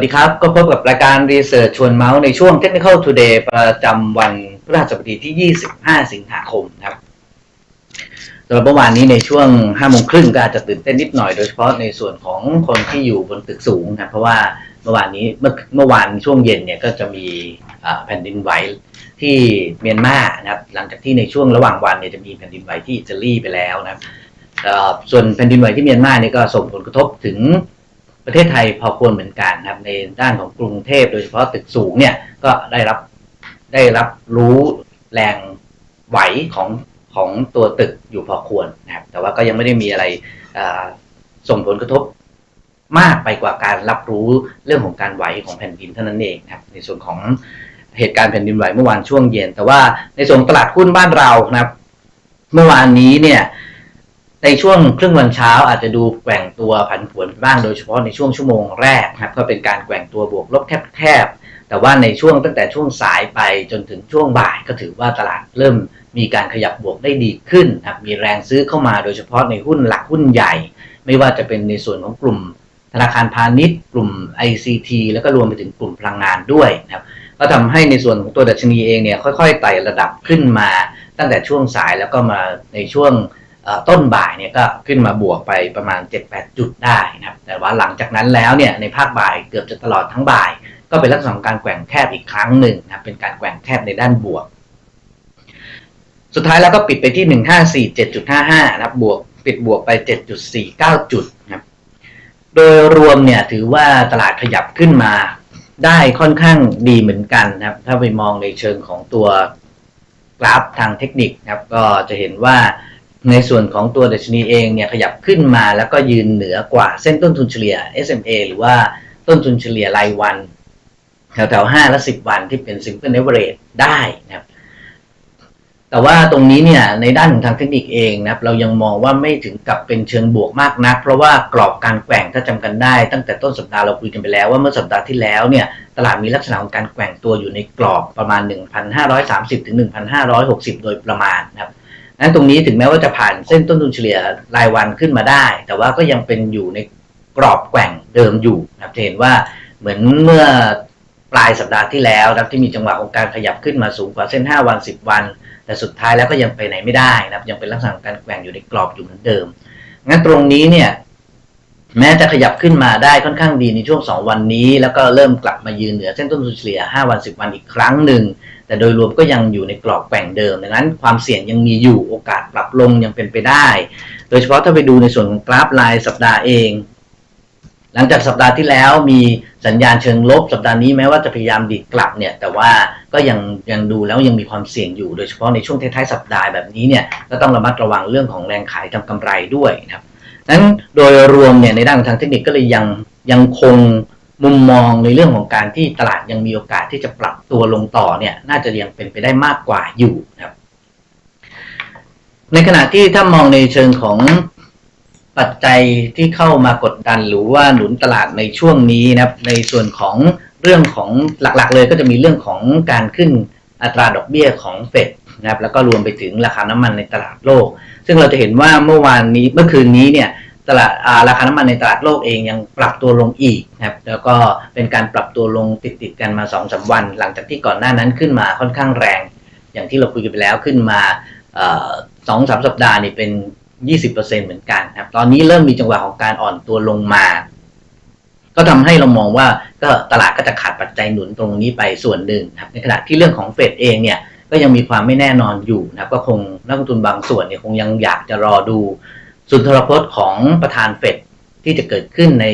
วัสดีครับ ก็พบกับรายการรีเสิร์ชชวนเมาส์ในช่วง Technical Today ประจำวันพฤหัสบดีที่ 25 สิงหาคมครับสำหรับเมื่อวานนี้ในช่วง5โมงครึ่งก็อาจจะตื่นเต้นนิดหน่อยโดยเฉพาะในส่วนของคนที่อยู่บนตึกสูงนะเพราะว่าเมื่อวานนี้เมื่อเมื่อวานช่วงเย็นเนี่ยก็จะมีแผ่นดินไหวที่เมียนมานะครับหลังจากที่ในช่วงระหว่างวันเนี่ยจะมีแผ่นดินไหวที่อิตาลีไปแล้วนะครับส่วนแผ่นดินไหวที่เมียนมาเนี่ยก็ส่งผลกระทบถึง ประเทศไทยพอควรเหมือนกันนะครับในด้านของกรุงเทพโดยเฉพาะตึกสูงเนี่ยก็ได้รับได้รับรู้แรงไหวของของตัวตึกอยู่พอควรนะครับ แต่ว่าก็ยังไม่ได้มีอะไรส่งผลกระทบมากไปกว่าการรับรู้เรื่องของการไหวของแผ่นดินเท่านั้นเองนะครับ ในส่วนของเหตุการณ์แผ่นดินไหวเมื่อวานช่วงเย็น แต่ว่าในส่วนตลาดหุ้นบ้านเรานะครับ เมื่อวานนี้เนี่ย ในช่วงครึ่งวันเช้าอาจจะดูแกว่งตัวผันผวนบ้างโดยเฉพาะในช่วงชั่วโมงแรกครับก็เป็นการแกว่งตัวบวกลบแคบๆแต่ว่าในช่วงตั้งแต่ช่วงสายไปจนถึงช่วงบ่ายก็ถือว่าตลาดเริ่มมีการขยับบวกได้ดีขึ้นครับมีแรงซื้อเข้ามาโดยเฉพาะในหุ้นหลักหุ้นใหญ่ ไม่ว่าจะเป็นในส่วนของกลุ่มธนาคารพาณิชย์ กลุ่ม ICT แล้วก็รวมไปถึงกลุ่มพลังงานด้วยนะครับก็ทำให้ในส่วนของตัวดัชนีเองเนี่ยค่อยๆไต่ระดับขึ้นมาตั้งแต่ช่วงสายแล้วก็มาในช่วง ต้นบ่ายเนี่ยก็ขึ้นมาบวกไปประมาณ 7-8 จุดได้นะครับ แต่ว่าหลังจากนั้นแล้วเนี่ยในภาคบ่ายเกือบจะตลอดทั้งบ่าย ก็เป็นลักษณะของการแกว่งแคบอีกครั้งหนึ่งนะครับเป็นการแกว่งแคบในด้านบวก สุดท้ายแล้วก็ปิดไปที่ 154.7.55 นะครับบวกปิดบวกไป 7.49 จุดนะครับโดยรวมเนี่ยถือว่าตลาดขยับขึ้นมาได้ค่อนข้างดีเหมือนกันนะครับ ถ้าไปมองในเชิงของตัวกราฟทางเทคนิคนะครับ ก็จะเห็นว่า ในส่วนของตัวดัชนีเองเนี่ยขยับขึ้นมาแล้วก็ยืนเหนือกว่าเส้นต้นทุนเฉลี่ย SMA หรือว่าต้นทุนเฉลี่ยรายวันแถวๆ5และ10วันที่เป็น Simple Average ได้นะครับ แต่ว่าตรงนี้เนี่ยในด้านของทางเทคนิคเองนะครับ เรายังมองว่าไม่ถึงกับเป็นเชิงบวกมากนัก เพราะว่ากรอบการแกว่งถ้าจำกันได้ ตั้งแต่ต้นสัปดาห์เราคุยกันไปแล้วว่าเมื่อสัปดาห์ที่แล้วเนี่ยตลาดมีลักษณะของการแกว่งตัวอยู่ในกรอบประมาณ 1,530ถึง1,560 โดยประมาณนะครับ นั้นตรงนี้ถึงแม้ว่าจะผ่านเส้นต้นทุนเฉลี่ยรายวันขึ้นมาได้ แต่ว่าก็ยังเป็นอยู่ในกรอบแกว่งเดิมอยู่นะครับเห็นว่าเหมือนเมื่อปลายสัปดาห์ที่แล้วนะครับที่มีจังหวะของการขยับขึ้นมาสูงกว่าเส้น 5 วัน 10 วัน แต่สุดท้ายแล้วก็ยังไปไหนไม่ได้นะครับยังเป็นลักษณะการแกว่งอยู่ในกรอบอยู่เหมือนเดิมงั้นตรงนี้เนี่ย แม้จะขยับขึ้นมาได้ค่อนข้างดีในช่วง 2 วันนี้ แล้วก็เริ่มกลับมายืนเหนือเส้นต้นทุนเฉลี่ย 5 วัน 10 วันอีกครั้งหนึ่ง แต่โดยรวมก็ยังอยู่ในกรอบแกว่งเดิม ดังนั้นความเสี่ยงยังมีอยู่โอกาสปรับลงยังเป็นไปได้ โดยเฉพาะถ้าไปดูในส่วนของกราฟรายสัปดาห์เอง หลังจากสัปดาห์ที่แล้วมีสัญญาณเชิงลบ สัปดาห์นี้แม้ว่าจะพยายามดีดกลับเนี่ย แต่ว่าก็ยังยังดูแล้วยังมีความเสี่ยงอยู่ โดยเฉพาะในช่วงท้ายๆสัปดาห์แบบนี้เนี่ยก็ต้องระมัดระวังเรื่องของแรงขายทำกำไรด้วยนะครับ นั้นโดยรวมเนี่ยในด้านของทางเทคนิคก็เลยยังยังคงมุมมองในเรื่องของการที่ตลาดยังมีโอกาสที่จะปรับตัวลงต่อเนี่ยน่าจะยังเป็นไปได้มากกว่าอยู่นะครับ ในขณะที่ถ้ามองในเชิงของปัจจัยที่เข้ามากดดันหรือว่าหนุนตลาดในช่วงนี้นะครับ ในส่วนของเรื่องของหลักๆ เลยก็จะมีเรื่องของการขึ้นอัตราดอกเบี้ยของเฟด นะครับแล้วก็รวมไปถึงราคาน้ำมันในตลาดโลก ซึ่งเราจะเห็นว่าเมื่อวานนี้เมื่อคืนนี้เนี่ยตลาดาราคาน้ำมันในตลาดโลกเองยังปรับตัวลงอีกนะครับแล้วก็เป็นการปรับตัวลงติดๆกันมา2อสวัน หลังจากที่ก่อนหน้านั้นขึ้นมาค่อนข้างแรง อย่างที่เราคุยกันไปแล้วขึ้นมาสองสามสัปดาห์นี่เป็น 20%เหมือนกันนะครับตอนนี้เริ่มมีจังหวะของการอ่อนตัวลงมา ก็ทำให้เรามองว่าก็ตลาดก็จะขาดปัจจัยหนุนตรงนี้ไปส่วนหนึ่งนะครับในขณะที่เรื่องของเฟดเองเนี่ย ก็ยังมีความไม่แน่นอนอยู่นะครับก็คงนักลงทุนบางส่วนเนี่ยคงยังอยากจะรอดูสุนทรพจน์ของประธานเฟดที่จะเกิดขึ้นใน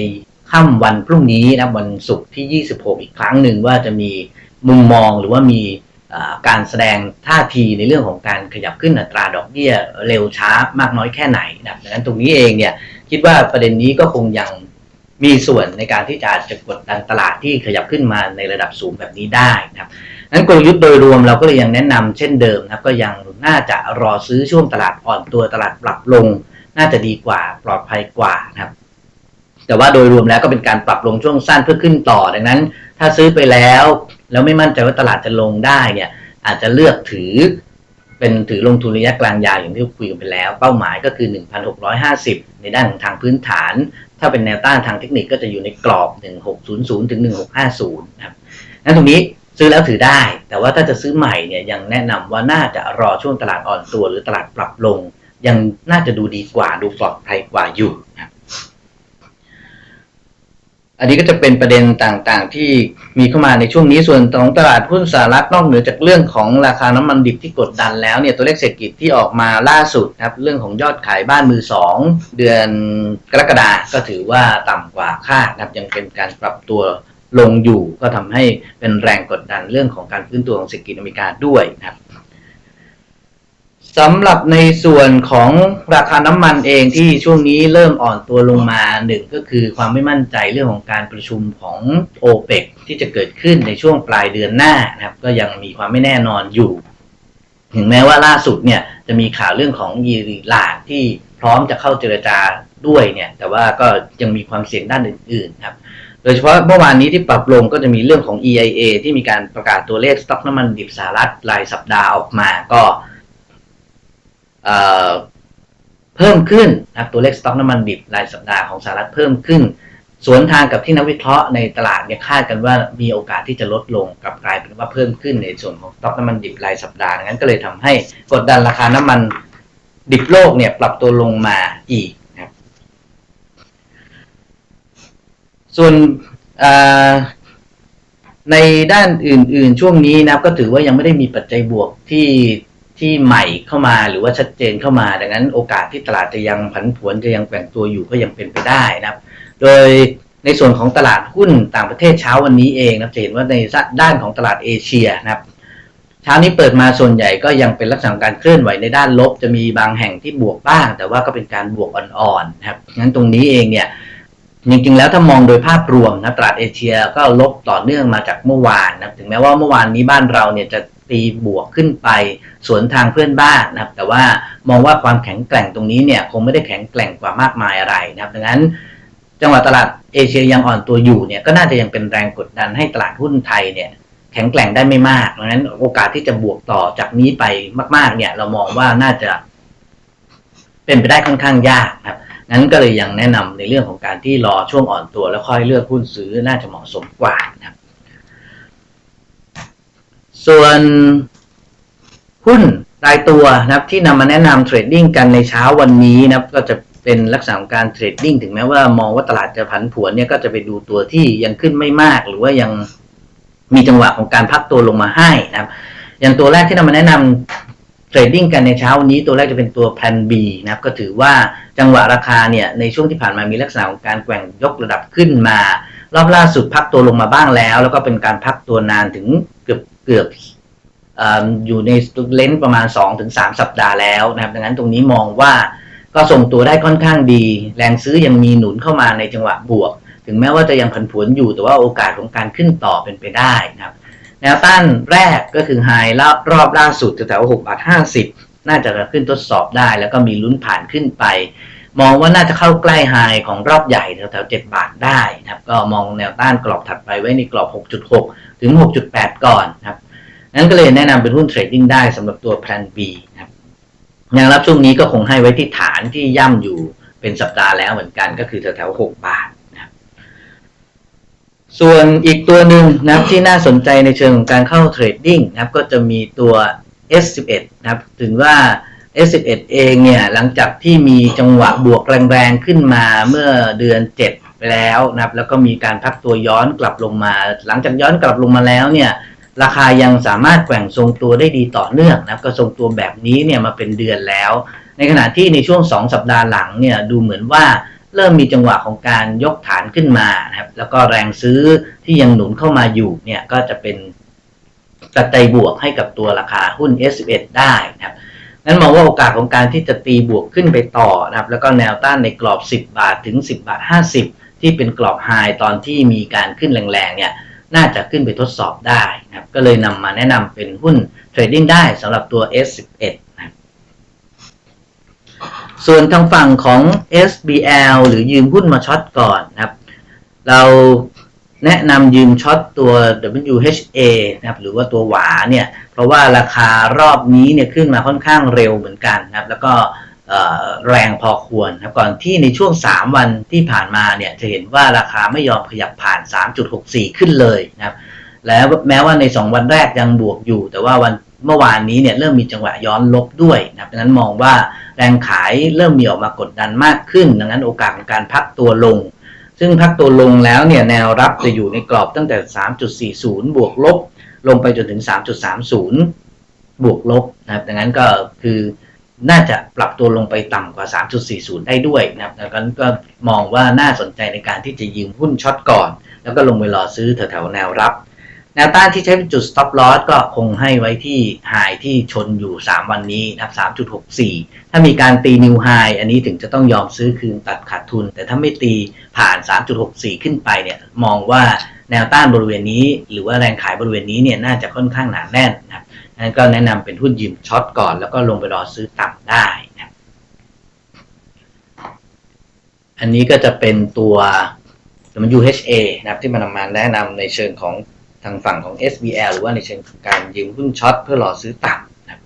ค่ำวันพรุ่งนี้นะวันศุกร์ที่ 26 อีกครั้งหนึ่งว่าจะมีมุมมองหรือว่ามีการแสดงท่าทีในเรื่องของการขยับขึ้นอัตราดอกเบี้ยเร็วช้ามากน้อยแค่ไหนนะครับดังนั้นตรงนี้เองเนี่ยคิดว่าประเด็นนี้ก็คงยังมีส่วนในการที่จะจะกดดันตลาดที่ขยับขึ้นมาในระดับสูงแบบนี้ได้นะครับ นั้นกลยุทธ์โดยรวมเราก็เลยยังแนะนำเช่นเดิมนะครับก็ยังน่าจะรอซื้อช่วงตลาดอ่อนตัวตลาดปรับลง น่าจะดีกว่าปลอดภัยกว่านะครับ แต่ว่าโดยรวมแล้วก็เป็นการปรับลงช่วงสั้นเพื่อขึ้นต่อดังนั้น ถ้าซื้อไปแล้ว แล้วไม่มั่นใจว่าตลาดจะลงได้เนี่ย อาจจะเลือกถือ เป็นถือลงทุนระยะกลางยาวอย่างที่คุยกันไปแล้ว เป้าหมายก็คือ 1,650 ในด้านของทางพื้นฐาน ถ้าเป็นแนวต้านทางเทคนิคก็จะอยู่ในกรอบ 1600ถึง1650นะครับนั้นตรงนี้ ซื้อแล้วถือได้ แต่ว่าถ้าจะซื้อใหม่เนี่ยยังแนะนำว่าน่าจะรอช่วงตลาดอ่อนตัว หรือตลาดปรับลง ยังน่าจะดูดีกว่าดูปลอดภัยกว่าอยู่นะอันนี้ก็จะเป็นประเด็นต่างๆ ที่มีเข้ามาในช่วงนี้ส่วนของตลาดหุ้นสหรัฐนอกเหนือจากเรื่องของราคาน้ำมันดิบที่กดดันแล้วเนี่ยตัวเลขเศรษฐกิจที่ออกมาล่าสุดนะครับเรื่องของยอดขายบ้านมือสองเดือนกรกฎาก็ถือว่าต่ำกว่าคาดนะครับยังเป็นการปรับตัว ลงอยู่ก็ทำให้เป็นแรงกดดันเรื่องของการฟื้นตัวของเศรษฐกิจอเมริกาด้วยนะครับสำหรับในส่วนของราคาน้ำมันเองที่ช่วงนี้เริ่มอ่อนตัวลงมาหนึ่งก็คือความไม่มั่นใจเรื่องของการประชุมของโอเปกที่จะเกิดขึ้นในช่วงปลายเดือนหน้านะครับ ก็ยังมีความไม่แน่นอนอยู่ ถึงแม้ว่าล่าสุดเนี่ยจะมีข่าวเรื่องของยีรีลาดที่พร้อมจะเข้าเจรจาด้วยเนี่ย แต่ว่าก็ยังมีความเสี่ยงด้านอื่นๆครับ ดยเฉพาะเมื่อวานนี้ที่ปรับลงก็จะมีเรื่องของ EIA ที่มีการประกาศตัวเลขสต็อกน้ำมันดิบสหรัฐรายสัปดาห์ออกมาก็เเพิ่มขึ้นนะตัวเลขสต็อกน้ำมันดิบรายสัปดาห์ของสหรัฐเพิ่มขึ้น สวนทางกับที่นักวิเคราะห์ในตลาดเนี่ยคาดกันว่ามีโอกาสที่จะลดลงกับกลายเป็นว่าเพิ่มขึ้นในส่วนของสต็อกน้ำมันดิบรายสัปดาห์งั้นก็เลยทำให้กดดันราคาน้ำมันดิบโลกเนี่ยปรับตัวลงมาอีกนะครับ ส่วนในด้านอื่น ๆ ช่วงนี้นะครับก็ถือว่ายังไม่ได้มีปัจจัยบวกที่ที่ใหม่เข้ามาหรือว่าชัดเจนเข้ามา ดังนั้นโอกาสที่ตลาดจะยังผันผวนจะยังแกว่งตัวอยู่ก็ยังเป็นไปได้นะครับ โดยในส่วนของตลาดหุ้นต่างประเทศเช้าวันนี้เองนะครับจะเห็นว่าในด้านของตลาดเอเชียนะครับเช้านี้เปิดมาส่วนใหญ่ก็ยังเป็นลักษณะการเคลื่อนไหวในด้านลบ จะมีบางแห่งที่บวกบ้าง แต่ว่าก็เป็นการบวกอ่อนๆนะครับงั้นตรงนี้เองเนี่ย จริงๆแล้วถ้ามองโดยภาพรวมนะตลาดเอเชียก็ลบต่อเนื่องมาจากเมื่อวานนะถึงแม้ว่าเมื่อวานนี้บ้านเราเนี่ยจะตีบวกขึ้นไปสวนทางเพื่อนบ้านนะครับ แต่ว่ามองว่าความแข็งแกร่งตรงนี้เนี่ยคงไม่ได้แข็งแกร่งกว่ามากมายอะไรนะครับดังนั้น จังหวะตลาดเอเชียยังอ่อนตัวอยู่เนี่ยก็น่าจะยังเป็นแรงกดดันให้ตลาดหุ้นไทยเนี่ยแข็งแกร่งได้ไม่มากดังนั้นโอกาสที่จะบวกต่อจากนี้ไปมาก ๆ เนี่ย เรามองว่าน่าจะ เป็นไปได้ค่อนข้างยากครับ นั้นก็เลยยังแนะนำในเรื่องของการที่รอช่วงอ่อนตัวแล้วค่อยเลือกหุ้นซื้อน่าจะเหมาะสมกว่านะครับส่วนหุ้นรายตัวนะครับที่นำมาแนะนำเทรดดิ้งกันในเช้าวันนี้นะครับก็จะเป็นลักษณะของการเทรดดิ้งถึงแม้ว่ามองว่าตลาดจะผันผวนเนี่ยก็จะไปดูตัวที่ยังขึ้นไม่มาก หรือว่ายังมีจังหวะของการพักตัวลงมาให้นะครับ อย่างตัวแรกที่นำมาแนะนำเท รดดิ้งกันในเช้าวันนี้ตัวแรกจะเป็นตัว Plan B นะครับก็ถือว่าจังหวะราคาเนี่ยในช่วงที่ผ่านมามีลักษณะของการแกว่งยกระดับขึ้นมา รอบล่าสุดพักตัวลงมาบ้างแล้ว แล้วก็เป็นการพักตัวนานถึงเกือบเกือบเอ่ออยู่ในเลนส์ประมาณ 2-3 สัปดาห์แล้วนะครับดังนั้นตรงนี้มองว่าก็ส่งตัวได้ค่อนข้างดี แรงซื้อยังมีหนุนเข้ามาในจังหวะบวก ถึงแม้ว่าจะยังผันผวนอยู่แต่ว่าโอกาสของการขึ้นต่อเป็นไปได้นะครับ แนวต้านแรกก็คือไฮรอบรอบล่าสุดแถวๆ6บาท50น่าจะขึ้นทดสอบได้ แล้วก็มีลุ้นผ่านขึ้นไป มองว่าน่าจะเข้าใกล้ไฮของรอบใหญ่แถวๆ7บาทได้นะครับ ก็มองแนวต้านกรอบถัดไปไว้ในกรอบ 6.6 ถึง 6.8 ก่อนนะครับนั้นก็เลยแนะนำเป็นหุ้นเทรดดิ้งได้สำหรับตัว Plan B นะครับแนวรับช่วงนี้ก็คงให้ไว้ที่ฐานที่ย่ำอยู่เป็นสัปดาห์แล้วเหมือนกันก็คือแถวๆ6บาท ส่วนอีกตัวหนึ่งนะครับที่น่าสนใจในเชิงของการเข้าเทรดดิ้งนะครับก็จะมีตัว S11 นะครับถึงว่า S11 เองเนี่ยหลังจากที่มีจังหวะบวกแรงๆขึ้นมาเมื่อเดือน 7 ไปแล้วนะครับแล้วก็มีการพักตัวย้อนกลับลงมา หลังจากย้อนกลับลงมาแล้วเนี่ยราคายังสามารถแกว่งทรงตัวได้ดีต่อเนื่องนะครับก็ทรงตัวแบบนี้เนี่ยมาเป็นเดือนแล้ว ในขณะที่ในช่วง 2 สัปดาห์หลังเนี่ยดูเหมือนว่า เริ่มมีจังหวะของการยกฐานขึ้นมานะครับ แล้วก็แรงซื้อที่ยังหนุนเข้ามาอยู่เนี่ยก็จะเป็นปัจจัยบวกให้กับตัวราคาหุ้น S11 ได้นะครับนั้นมองว่าโอกาสของการที่จะตีบวกขึ้นไปต่อนะครับ แล้วก็แนวต้านในกรอบ 10 บาทถึง 10 บาท 50 ที่เป็นกรอบไฮตอนที่มีการขึ้นแรงๆเนี่ยน่าจะขึ้นไปทดสอบได้นะครับ ก็เลยนำมาแนะนำเป็นหุ้นเทรดดิ้งได้สำหรับตัว S11 ส่วนทางฝั่งของ SBL หรือยืมหุ้นมาช็อตก่อนนะครับ เราแนะนำยืมช็อตตัว WHA นะครับหรือว่าตัวหวาเนี่ย เพราะว่าราคารอบนี้เนี่ยขึ้นมาค่อนข้างเร็วเหมือนกันนะครับ แล้วก็แรงพอควรนะครับก่อนที่ในช่วง 3 วันที่ผ่านมาเนี่ยจะเห็นว่าราคาไม่ยอมขยับผ่าน 3.64 ขึ้นเลยนะครับแล้วแม้ว่าใน 2 วันแรกยังบวกอยู่ แต่ว่าวัน เมื่อวานนี้เนี่ยเริ่มมีจังหวะย้อนลบด้วยนะครับดังนั้นมองว่าแรงขายเริ่มมีออกมากดดันมากขึ้น ดังนั้นโอกาสของการพักตัวลง ซึ่งพักตัวลงแล้วเนี่ยแนวรับจะอยู่ในกรอบตั้งแต่ 3.40 บวกลบ ลงไปจนถึง 3.30 บวกลบนะครับดังนั้นก็คือน่าจะปรับตัวลงไปต่ำกว่า 3.40 ได้ด้วยนะครับดังนั้นก็มองว่าน่าสนใจในการที่จะยืมหุ้นช็อตก่อน แล้วก็ลงไปรอซื้อแถวๆแนวรับ แนวต้านที่ใช้เป็นจุด stop loss ก็คงให้ไว้ที่ high ที่ชนอยู่ 3 วันนี้นะครับ3.64 ถ้ามีการตี new high อันนี้ถึงจะต้องยอมซื้อคืนตัดขาดทุน แต่ถ้าไม่ตีผ่าน 3.64 ขึ้นไปเนี่ยมองว่าแนวต้านบริเวณนี้ หรือว่าแรงขายบริเวณนี้เนี่ยน่าจะค่อนข้างหนาแน่นนะครับงั้นก็แนะนำเป็นหุ้นยืมช็อตก่อน แล้วก็ลงไปรอซื้อต่ำได้นะครับอันนี้ก็จะเป็นตัว WHA นะครับที่มันนำมาแนะนำในเชิงของางฝั่งของ SBL หรือว่าในเชิงของการยืมหุ้นช็อตเพื่อรอซื้อต่ำนะครับ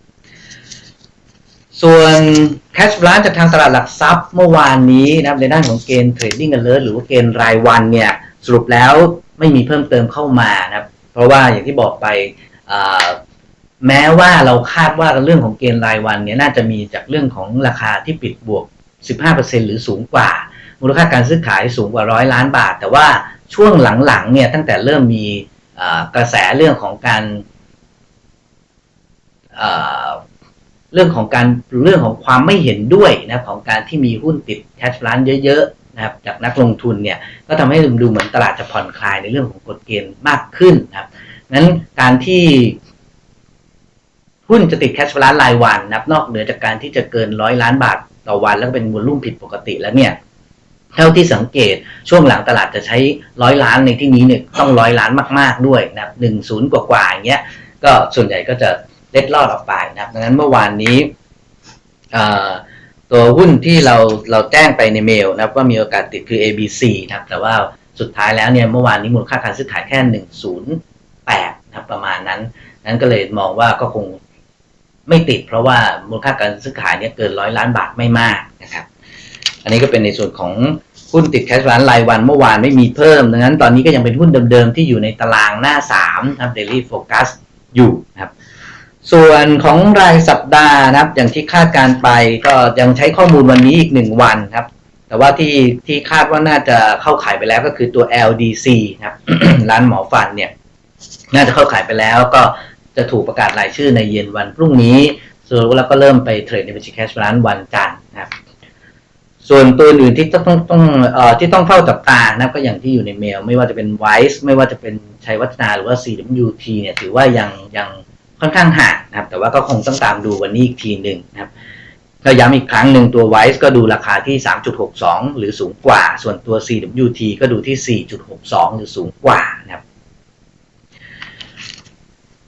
ส่วน cash balance จากทางตลาดหลักทรัพย์เมื่อวานนี้นะครับในด้านของเกณฑ์ trading alert หรือว่าเกณฑ์รายวันเนี่ยสรุปแล้วไม่มีเพิ่มเติมเข้ามานะครับ เพราะว่าอย่างที่บอกไปแม้ว่าเราคาดว่าเรื่องของเกณฑ์รายวันเนี่ยน่าจะมีจากเรื่องของราคาที่ปิดบวก 15%หรือสูงกว่า มูลค่าการซื้อขายสูงกว่าร้อยล้านบาท แต่ว่าช่วงหลังๆเนี่ยตั้งแต่เริ่มมี กระแสเรื่องของการเรื่องของการเรื่องของความไม่เห็นด้วยนะของการที่มีหุ้นติดแคชร้านเยอะๆนะครับจากนักลงทุนเนี่ยก็ทำให้ดูเหมือนตลาดจะผ่อนคลายในเรื่องของกฎเกณฑ์มากขึ้นนะครับนั้นการที่หุ้นจะติดแคชร้านรายวันนับนอกเหนือจากการที่จะเกินร้อยล้านบาทต่อวัน แล้วก็เป็นวอลุ่มผิดปกติแล้วเนี่ย เท่าที่สังเกตช่วงหลังตลาดจะใช้ร้อยล้านในที่นี้เนี่ยต้องร้อยล้านมากๆด้วยนะครับหนึ่งศูนย์กว่าๆอย่างเงี้ยก็ส่วนใหญ่ก็จะเล็ดลอดออกไปนะครับดังนั้นเมื่อวานนี้ตัวหุ้นที่เราเราแจ้งไปในเมลนะครับว่ามีโอกาสติดคือ ABC นะครับแต่ว่าสุดท้ายแล้วเนี่ยเมื่อวานนี้มูลค่าการซื้อขายแค่ 108นะครับประมาณนั้น นั้นก็เลยมองว่าก็คงไม่ติด เพราะว่ามูลค่าการซื้อขายเนี่ยเกินร้อยล้านบาทไม่มากนะครับ อันนี้ก็เป็นในส่วนของหุ้นติดแคชร้านรายวันเมื่อวานไม่มีเพิ่ม ดังนั้นตอนนี้ก็ยังเป็นหุ้นเดิมๆ ที่อยู่ในตารางหน้า3นะครับ Daily Focus อยู่นะครับส่วนของรายสัปดาห์นะครับ อย่างที่คาดการไปก็ยังใช้ข้อมูลวันนี้อีก1วันครับ แต่ว่าที่ที่คาดว่าน่าจะเข้าขายไปแล้วก็คือตัว LDC นะครับร้านหมอฟันเนี่ย น่าจะเข้าขายไปแล้วก็จะถูกประกาศรายชื่อในเย็นวันพรุ่งนี้ส่วนแล้วก็เริ่มไปเทรดในบัญชีแคชร้านวันจันทร์นะครับ ส่วนตัวอื่นที่ต้องต้องเอ่อที่ต้องเฝ้าจับตานะก็อย่างที่อยู่ในเมล ไม่ว่าจะเป็นไวซ์ไม่ว่าจะเป็นชัยวัฒนาหรือว่า CWT เนี่ยถือว่ายังยังค่อนข้างห่างนะครับ แต่ว่าก็คงต้องตามดูวันนี้อีกทีหนึ่งนะครับก็ย้ำอีกครั้งหนึ่งตัวไวซ์ก็ดูราคาที่ 3.62 หรือสูงกว่า ส่วนตัว CWT ก็ดูที่ 4.62 หรือสูงกว่านะครับ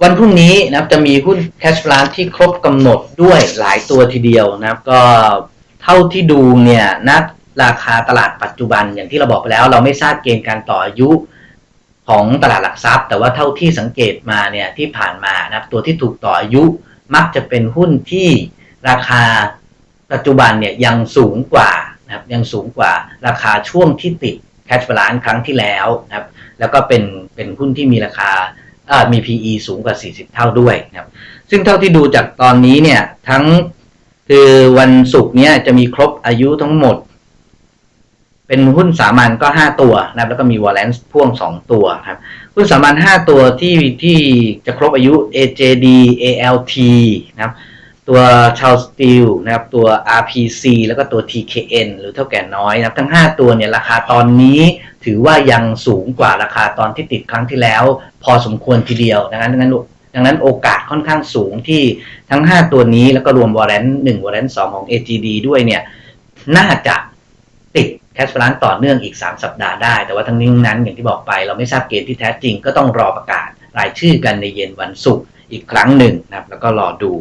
วันพรุ่งนี้นะครับจะมีหุ้นแคชฟลานที่ครบกำหนดด้วยหลายตัวทีเดียวนะครับ ก็ เท่าที่ดูเนี่ยนัดราคาตลาดปัจจุบันอย่างที่เราบอกไปแล้ว เราไม่ทราบเกณฑ์การต่ออายุของตลาดหลักทรัพย์ แต่ว่าเท่าที่สังเกตมาเนี่ยที่ผ่านมานะตัวที่ถูกต่ออายุมักจะเป็นหุ้นที่ราคาปัจจุบันเนี่ยยังสูงกว่านะครับยังสูงกว่าราคาช่วงที่ติดแคชบาลานครั้งที่แล้วนะครับแล้วก็เป็นเป็นหุ้นที่มีราคามี PE สูงกว่า 40 เท่าด้วยนะครับซึ่งเท่าที่ดูจากตอนนี้เนี่ยทั้ง คือวันศุกร์เนี้ยจะมีครบอายุทั้งหมด เป็นหุ้นสามัญก็ห้าตัวนะครับ แล้วก็มีวอลเลนซ์พ่วงสองตัวครับ หุ้นสามัญห้าตัวที่ที่จะครบอายุ AJD ALT นะครับ ตัวชาวสตีลนะครับ ตัว RPC แล้วก็ตัว TKN หรือเท่าแก่น้อยนะครับ ทั้ง 5 ตัวเนี่ยราคาตอนนี้ถือว่ายังสูงกว่าราคาตอนที่ติดครั้งที่แล้ว พอสมควรทีเดียวดังนั้นดังนั้น ดังนั้นโอกาสค่อนข้างสูงที่ทั้ง 5 ตัวนี้แล้วก็รวมวอร์เรนต์หนึ่งวอร์เรนต์สองของ AGD ด้วยเนี่ยน่าจะติดแคชฟลันต่อเนื่องอีก 3 สัปดาห์ได้ แต่ว่าทั้งนี้ทั้งนั้นอย่างที่บอกไปเราไม่ทราบเกณฑ์ที่แท้จริงก็ต้องรอประกาศรายชื่อกันในเย็นวันศุกร์อีกครั้งหนึ่งนะครับแล้วก็รอดู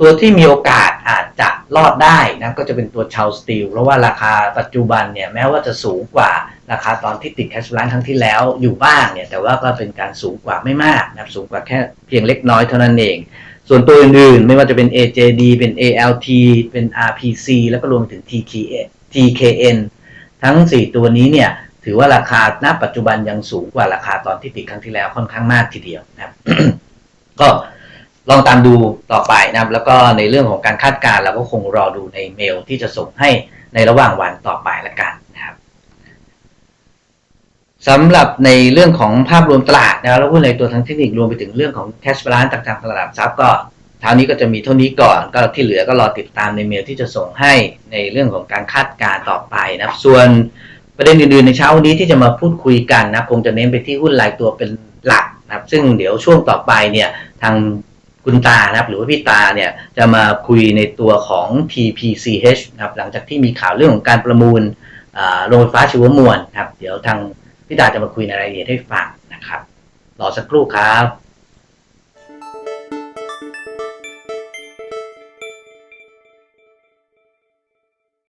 ตัวที่มีโอกาสอาจจะรอดได้นะก็จะเป็นตัวชาวสตีลเพราะว่าราคาปัจจุบันเนี่ยแม้ว่าจะสูงกว่าราคาตอนที่ติดแคชฟลานครั้งที่แล้วอยู่บ้างเนี่ยแต่ว่าก็เป็นการสูงกว่าไม่มากนะสูงกว่าแค่เพียงเล็กน้อยเท่านั้นเอง ส่วนตัวอื่นๆ ไม่ว่าจะเป็น AJD เป็น ALT เป็น RPC แล้วก็รวมถึง TKN TKN ทั้ง 4 ตัวนี้เนี่ยถือว่าราคาณปัจจุบันยังสูงกว่าราคาตอนที่ปิดครั้งที่แล้วค่อนข้างมากทีเดียวนะครับก็ ลองตามดูต่อไปนะครับ แล้วก็ในเรื่องของการคาดการณ์เราก็คงรอดูในเมลที่จะส่งให้ในระหว่างวันต่อไปละกันนะครับสำหรับในเรื่องของภาพรวมตลาดนะครับแล้วก็ในตัวทางเทคนิครวมไปถึงเรื่องของ cash balance ต่างๆตลาดทรัพย์ก็เท่านี้ก็จะมีเท่านี้ก่อน ก็ที่เหลือก็รอติดตามในเมลที่จะส่งให้ในเรื่องของการคาดการณ์ต่อไปนะครับ ส่วนประเด็นอื่นๆในเช้าวันนี้ที่จะมาพูดคุยกันนะคงจะเน้นไปที่หุ้นรายตัวเป็นหลักนะครับ ซึ่งเดี๋ยวช่วงต่อไปเนี่ยทาง คุณตานะครับหรือว่าพี่ตาเนี่ยจะมาคุยในตัวของ TPCH นะครับหลังจากที่มีข่าวเรื่องของการประมูลโรงไฟฟ้าชีวมวลนครับ เดี๋ยวทางพี่ตาจะมาคุยในรายละเอียดให้ฟังนะครับรอสักครู่ครับ